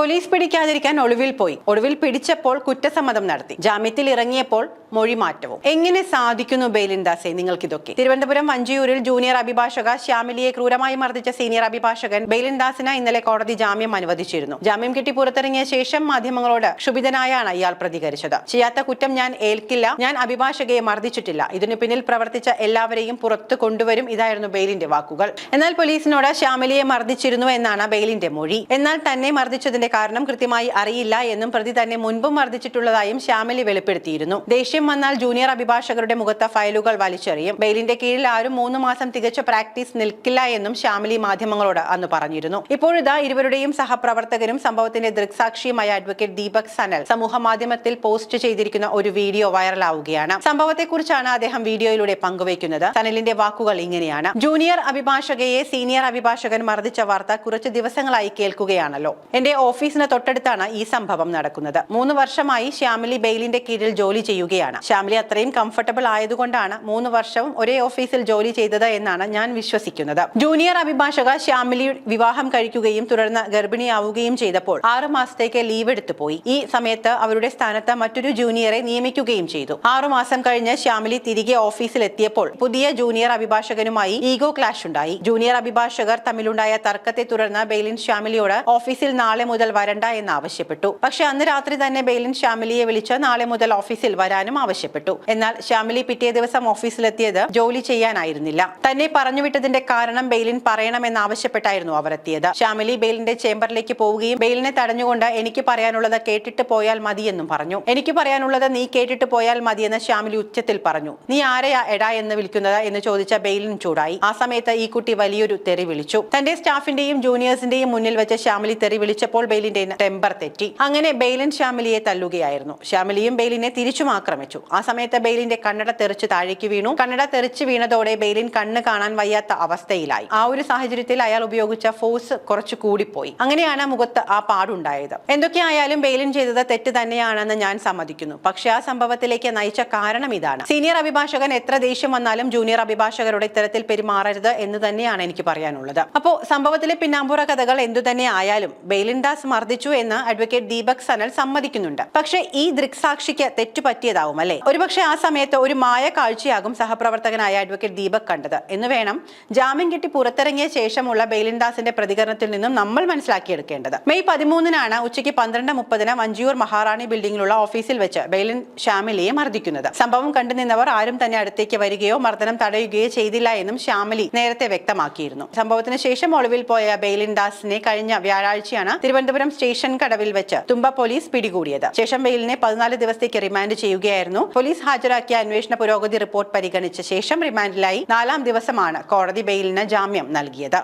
Police പിടിക്കാതിരിക്കാൻ ഒളിവിൽ പോയി. ഒളിവിൽ പിടിച്ചപ്പോൾ കുറ്റസമ്മതം നടത്തി. ജാമ്യത്തിൽ ഇറങ്ങിയപ്പോൾ മൊഴി മാറ്റവും. എങ്ങനെ സാധിക്കുന്നു ബെയിലിൻദാസെ നിങ്ങൾക്കിതൊക്കെ? തിരുവനന്തപുരം വഞ്ചിയൂരിൽ ജൂനിയർ അഭിഭാഷക ശ്യാമിലിയെ ക്രൂരമായി മർദ്ദിച്ച സീനിയർ അഭിഭാഷകൻ ബെയിലിൻദാസിന് ഇന്നലെ കോടതി ജാമ്യം അനുവദിച്ചിരുന്നു. ജാമ്യം കിട്ടി പുറത്തിറങ്ങിയ ശേഷം മാധ്യമങ്ങളോട് ക്ഷുഭിതനായാണ് ഇയാൾ പ്രതികരിച്ചത്. ചെയ്യാത്ത കുറ്റം ഞാൻ ഏൽക്കില്ല ഞാൻ അഭിഭാഷകയെ മർദ്ദിച്ചിട്ടില്ല. ഇതിനു പിന്നിൽ പ്രവർത്തിച്ച എല്ലാവരെയും പുറത്തു കൊണ്ടുവരും ഇതായിരുന്നു ബെയിലിന്റെ വാക്കുകൾ. എന്നാൽ പോലീസിനോട് ശ്യാമിലിയെ മർദ്ദിച്ചിരുന്നു എന്നാണ് ബെയിലിന്റെ മൊഴി. എന്നാൽ തന്നെ മർദ്ദിച്ചതിന്റെ കാരണം കൃത്യമായി അറിയില്ല എന്നും പ്രതി തന്നെ മുൻപും മർദ്ദിച്ചിട്ടുള്ളതായും ശ്യാമിലി വെളിപ്പെടുത്തിയിരുന്നു. ദേഷ്യം വന്നാൽ ജൂനിയർ അഭിഭാഷകരുടെ മുഖത്ത ഫയലുകൾ വലിച്ചെറിയും. ബെയിലിന്റെ കീഴിൽ ആരും മൂന്ന് മാസം തികച്ച പ്രാക്ടീസ് നിൽക്കില്ല എന്നും ശ്യാമിലി മാധ്യമങ്ങളോട് അന്ന് പറഞ്ഞിരുന്നു. ഇപ്പോഴിതാ ഇരുവരുടെയും സഹപ്രവർത്തകരും സംഭവത്തിന്റെ ദൃക്സാക്ഷിയുമായ അഡ്വക്കേറ്റ് ദീപക് സനൽ സമൂഹ മാധ്യമത്തിൽ പോസ്റ്റ് ചെയ്തിരിക്കുന്ന ഒരു വീഡിയോ വൈറലാവുകയാണ്. സംഭവത്തെക്കുറിച്ചാണ് അദ്ദേഹം വീഡിയോയിലൂടെ പങ്കുവയ്ക്കുന്നത്. സനലിന്റെ വാക്കുകൾ ഇങ്ങനെയാണ്. ജൂനിയർ അഭിഭാഷകയെ സീനിയർ അഭിഭാഷകൻ മർദ്ദിച്ച വാർത്ത കുറച്ച് ദിവസങ്ങളായി കേൾക്കുകയാണല്ലോ. എന്റെ ഓഫീസിന് തൊട്ടടുത്താണ് ഈ സംഭവം നടക്കുന്നത്. മൂന്ന് വർഷമായി ശ്യാമിലി ബെയിലിന്റെ കീഴിൽ ജോലി ചെയ്യുകയാണ്. ശ്യാമിലി അത്രയും കംഫർട്ടബിൾ ആയതുകൊണ്ടാണ് മൂന്ന് വർഷവും ഒരേ ഓഫീസിൽ ജോലി ചെയ്തത് എന്നാണ് ഞാൻ വിശ്വസിക്കുന്നത്. ജൂനിയർ അഭിഭാഷക ശ്യാമിലി വിവാഹം കഴിക്കുകയും തുടർന്ന് ഗർഭിണിയാവുകയും ചെയ്തപ്പോൾ ആറു മാസത്തേക്ക് ലീവ് എടുത്തു പോയി. ഈ സമയത്ത് അവരുടെ സ്ഥാനത്ത് മറ്റൊരു ജൂനിയറെ നിയമിക്കുകയും ചെയ്തു. ആറു മാസം കഴിഞ്ഞ് ശ്യാമിലി തിരികെ ഓഫീസിൽ എത്തിയപ്പോൾ പുതിയ ജൂനിയർ അഭിഭാഷകനുമായി ഈഗോ ക്ലാഷ് ഉണ്ടായി. ജൂനിയർ അഭിഭാഷകർ തമ്മിലുണ്ടായ തർക്കത്തെ തുടർന്ന് ബെയിലിൻ ശ്യാമിലിയോട് ഓഫീസിൽ നാളെ മുതൽ വരണ്ട എന്ന് ആവശ്യപ്പെട്ടു. പക്ഷേ അന്ന് രാത്രി തന്നെ ബെയിലിൻ ശ്യാമിലിയെ വിളിച്ച് നാളെ മുതൽ ഓഫീസിൽ വരാനും ആവശ്യപ്പെട്ടു. എന്നാൽ ശ്യാമിലി പിറ്റേ ദിവസം ഓഫീസിലെത്തിയത് ജോലി ചെയ്യാനായിരുന്നില്ല. തന്നെ പറഞ്ഞുവിട്ടതിന്റെ കാരണം ബെയിലിൻ പറയണമെന്ന് ആവശ്യപ്പെട്ടായിരുന്നു അവർ എത്തിയത് ശ്യാമിലി ബെയിലിന്റെ ചേംബറിലേക്ക് പോവുകയും ബെയിലിനെ തടഞ്ഞുകൊണ്ട് എനിക്ക് പറയാനുള്ളത് കേട്ടിട്ട് പോയാൽ മതിയെന്നും പറഞ്ഞു. എനിക്ക് പറയാനുള്ളത് നീ കേട്ടിട്ട് പോയാൽ മതിയെന്ന് ശ്യാമിലി ഉച്ചത്തിൽ പറഞ്ഞു. നീ ആരെയാ എടാ എന്ന് വിളിക്കുന്നത്? എന്ന് ചോദിച്ച ബെയിലിൻ ചൂടായി. ആ സമയത്ത് ഈ കുട്ടി വലിയൊരു തെറി വിളിച്ചു. തന്റെ സ്റ്റാഫിന്റെയും ജൂനിയേഴ്സിന്റെയും മുന്നിൽ വെച്ച് ശ്യാമിലി തെറി വിളിച്ചപ്പോൾ ബെയിലിന്റെ ടെമ്പർ തെറ്റി. അങ്ങനെ ബെയിലൻ ശ്യാമിലിയെ തല്ലുകയായിരുന്നു. ശ്യാമിലിയും ബെയിലിനെ തിരിച്ചും ആക്രമിച്ചു. ആ സമയത്ത് ബെയിലിന്റെ കണ്ണട തെറിച്ച് താഴേക്ക് വീണു. കണ്ണട തെറിച്ച് വീണതോടെ ബെയിലിൻ കണ്ണ് കാണാൻ വയ്യാത്ത അവസ്ഥയിലായി. ആ ഒരു സാഹചര്യത്തിൽ അയാൾ ഉപയോഗിച്ച ഫോഴ്സ് കുറച്ച് കൂടിപ്പോയി. അങ്ങനെയാണ് മുഖത്ത് ആ പാടുണ്ടായത്. എന്തൊക്കെയായാലും ബെയിലിൻ ചെയ്തത് തെറ്റ് തന്നെയാണെന്ന് ഞാൻ സമ്മതിക്കുന്നു. പക്ഷേ ആ സംഭവത്തിലേക്ക് നയിച്ച കാരണം ഇതാണ്. സീനിയർ അഭിഭാഷകൻ എത്ര ദേഷ്യം വന്നാലും ജൂനിയർ അഭിഭാഷകരുടെ ഇത്തരത്തിൽ പെരുമാറരുത് എന്ന് തന്നെയാണ് എനിക്ക് പറയാനുള്ളത്. അപ്പോ സംഭവത്തിലെ പിന്നാമ്പുറ കഥകൾ എന്തു തന്നെ ആയാലും ബെയിലിൻ ദാസ് മർദ്ദിച്ചു എന്ന് അഡ്വക്കേറ്റ് ദീപക് സനൽ സമ്മതിക്കുന്നുണ്ട്. പക്ഷേ ഈ ദൃക്സാക്ഷിക്ക് തെറ്റുപറ്റിയതാവും അല്ലെ? ഒരുപക്ഷെ ആ സമയത്ത് ഒരു മായ കാഴ്ചയാകും സഹപ്രവർത്തകനായ അഡ്വക്കേറ്റ് ദീപക് കണ്ടത്. എന്ന് വേണം ജാമ്യം കിട്ടി പുറത്തിറങ്ങിയ ശേഷമുള്ള ബെയിലിൻദാസിന്റെ പ്രതികരണത്തിൽ നിന്നും നമ്മൾ മനസ്സിലാക്കിയെടുക്കേണ്ടത്. മെയ് പതിമൂന്നിനാണ് ഉച്ചയ്ക്ക് പന്ത്രണ്ട് മുപ്പതിന് വഞ്ചിയൂർ മഹാറാണി ബിൽഡിംഗിലുള്ള ഓഫീസിൽ വെച്ച് ബെയിലിൻ ശ്യാമിലിയെ മർദ്ദിക്കുന്നത്. സംഭവം കണ്ടുനിന്നവർ ആരും തന്നെ അടുത്തേക്ക് വരികയോ മർദ്ദനം തടയുകയോ ചെയ്തില്ല എന്നും ശ്യാമിലി നേരത്തെ വ്യക്തമാക്കിയിരുന്നു. സംഭവത്തിന് ശേഷം ഒളിവിൽ പോയ ബെയിലിൻദാസിനെ കഴിഞ്ഞ വ്യാഴാഴ്ചയാണ് തിരുവനന്തപുരം സ്റ്റേഷൻ കടവിൽ വെച്ച് തുമ്പ പോലീസ് പിടികൂടിയത്. ശേഷം വെയിലിനെ പതിനാല് ദിവസത്തേക്ക് റിമാൻഡ് ചെയ്യുകയായിരുന്നു. പോലീസ് ഹാജരാക്കിയ അന്വേഷണ പുരോഗതി റിപ്പോർട്ട് പരിഗണിച്ച ശേഷം റിമാൻഡിലായി നാലാം ദിവസമാണ് കോടതി ബെയിലിന് ജാമ്യം നൽകിയത്.